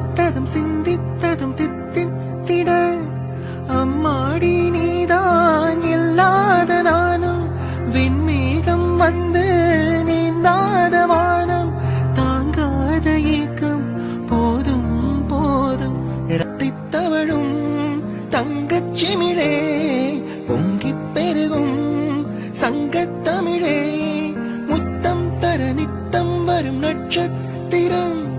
பட்டதும் சிந்தித்ததும் தித்தின் திட. அம்மாடி நீதான் இல்லாத நானும். விண்மேகம் வந்து நீந்தாத வானம். தாங்காத ஏக்கம் போதும் போதும். இரட்டித்தவழும் தங்கச் சிமிழே பொங்கி பெருகும் சங்கத்தமிழே முத்தம் தர நித்தம் வரும் நட்சத்திரம்.